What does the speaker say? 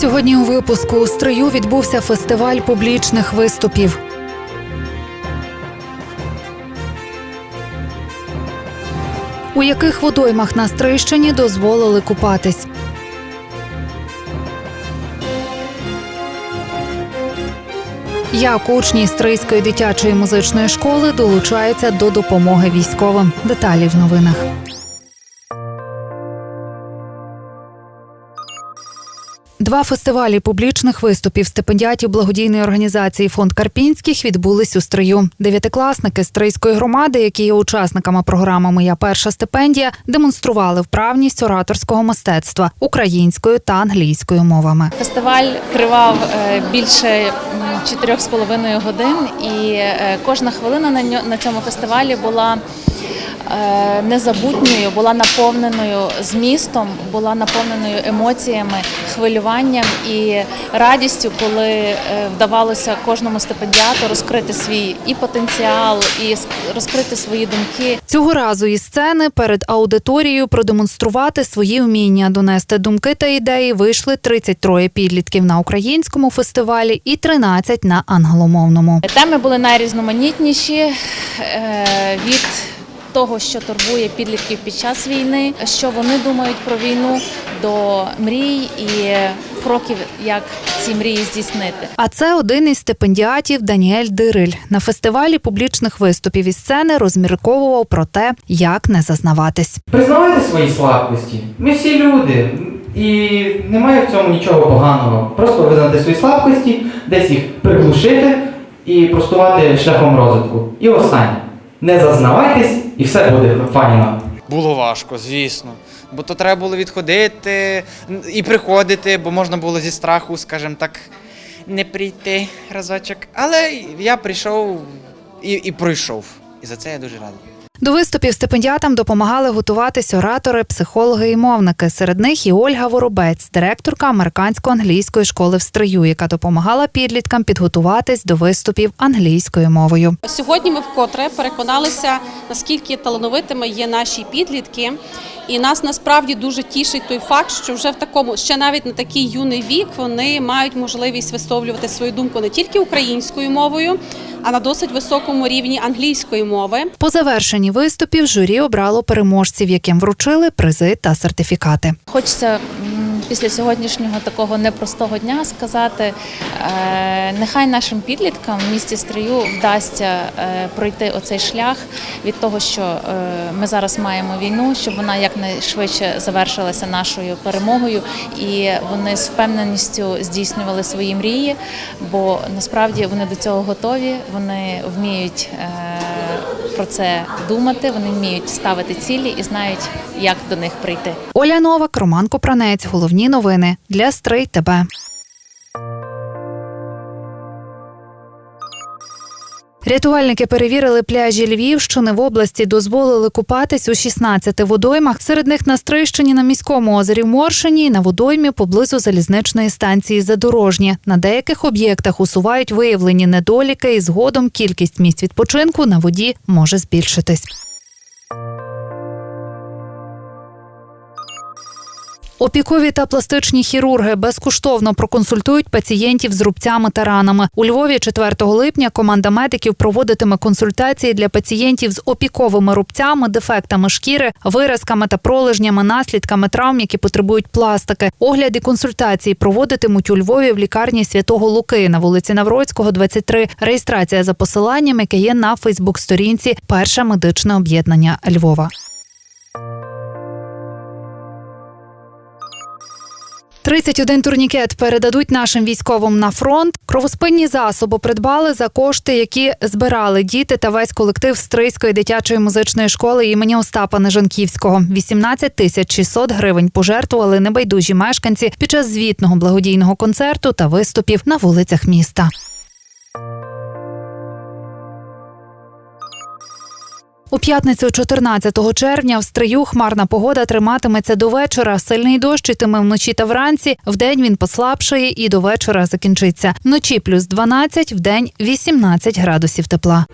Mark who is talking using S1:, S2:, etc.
S1: Сьогодні у випуску у стрию відбувся фестиваль публічних виступів. У яких водоймах на Стрийщині дозволили купатись? Як учні Стрийської дитячої музичної школи долучаються до допомоги військовим? Деталі в новинах. Два фестивалі публічних виступів стипендіатів благодійної організації Фонд Карпінських відбулись у стрию. Дев'ятикласники стрийської громади, які є учасниками програми Моя перша стипендія, демонстрували вправність ораторського мистецтва українською та англійською мовами.
S2: Фестиваль тривав е, більше чотирьох з половиною годин, і е, кожна хвилина на цьому фестивалі була незабутньою, була наповненою змістом, була наповненою емоціями, хвилюванням і радістю, коли е, вдавалося кожному стипендіату розкрити свій і потенціал, і розкрити свої думки.
S1: Цього разу із сцени перед аудиторією продемонструвати свої вміння, донести думки та ідеї вийшли 33 підлітків на українському фестивалі і 13 на англомовному.
S2: Теми були найрізноманітніші е, від того, що турбує підлітків під час війни, що вони думають про війну, до мрій і кроків, як ці мрії здійснити.
S1: А це один із стипендіатів Даніель Дириль. На фестивалі публічних виступів із сцени розмірковував про те, як не зазнаватись.
S3: Признавайте свої слабкості. Ми всі люди. І немає в цьому нічого поганого. Просто визнати свої слабкості, десь їх приглушити і простувати шляхом розвитку. І останнє. Не зазнавайтесь, і все буде файно.
S4: Було важко, звісно. Бо то треба було відходити і приходити, бо можна було зі страху, скажімо так, не прийти разочок. Але я прийшов і, і пройшов. І за це я дуже радий.
S1: До виступів стипендіатам допомагали готуватись оратори, психологи і мовники. Серед них і Ольга Воробець, директорка американсько-англійської школи в Стрию, яка допомагала підліткам підготуватись до виступів англійською мовою.
S5: Сьогодні ми вкотре переконалися, наскільки талановитими є наші підлітки, і нас насправді дуже тішить той факт, що вже в такому, ще навіть на такий юний вік, вони мають можливість висловлювати свою думку не тільки українською мовою, а на досить високому рівні англійської мови.
S1: По завершенні виступів журі обрало переможців, яким вручили призи та сертифікати.
S2: Хочеться після сьогоднішнього такого непростого дня сказати, е, нехай нашим підліткам в місті Стрию вдасться е, пройти оцей шлях від того, що е, ми зараз маємо війну, щоб вона якнайшвидше завершилася нашою перемогою, і вони з впевненістю здійснювали свої мрії, бо насправді вони до цього готові, вони вміють. Про це думати, вони вміють ставити цілі і знають, як до них прийти.
S1: Оля Новак, Роман Копранець. Головні новини для Стрий ТБ. Рятувальники перевірили пляжі Львівщини в області, дозволили купатись у 16 водоймах. Серед них на Стрийщині на міському озері Моршині і на водоймі поблизу залізничної станції Задорожнє. На деяких об'єктах усувають виявлені недоліки, і згодом кількість місць відпочинку на воді може збільшитись. Опікові та пластичні хірурги безкоштовно проконсультують пацієнтів з рубцями та ранами. У Львові 4 липня команда медиків проводитиме консультації для пацієнтів з опіковими рубцями, дефектами шкіри, виразками та пролежнями, наслідками травм, які потребують пластики. Огляд і консультації проводитимуть у Львові в лікарні Святого Луки на вулиці Навроцького, 23. Реєстрація за посиланням, яке є на Фейсбук-сторінці Перше медичне об'єднання Львова. 31 турнікет передадуть нашим військовим на фронт. Кровоспинні засоби придбали за кошти, які збирали діти та весь колектив Стрийської дитячої музичної школи імені Остапа Нежанківського. 18 тисяч 600 гривень пожертвували небайдужі мешканці під час звітного благодійного концерту та виступів на вулицях міста. У п'ятницю 14 червня в стрию хмарна погода триматиметься до вечора. Сильний дощ йтиме вночі та вранці. Вдень він послабшає і до вечора закінчиться. Вночі плюс 12, вдень 18 градусів тепла.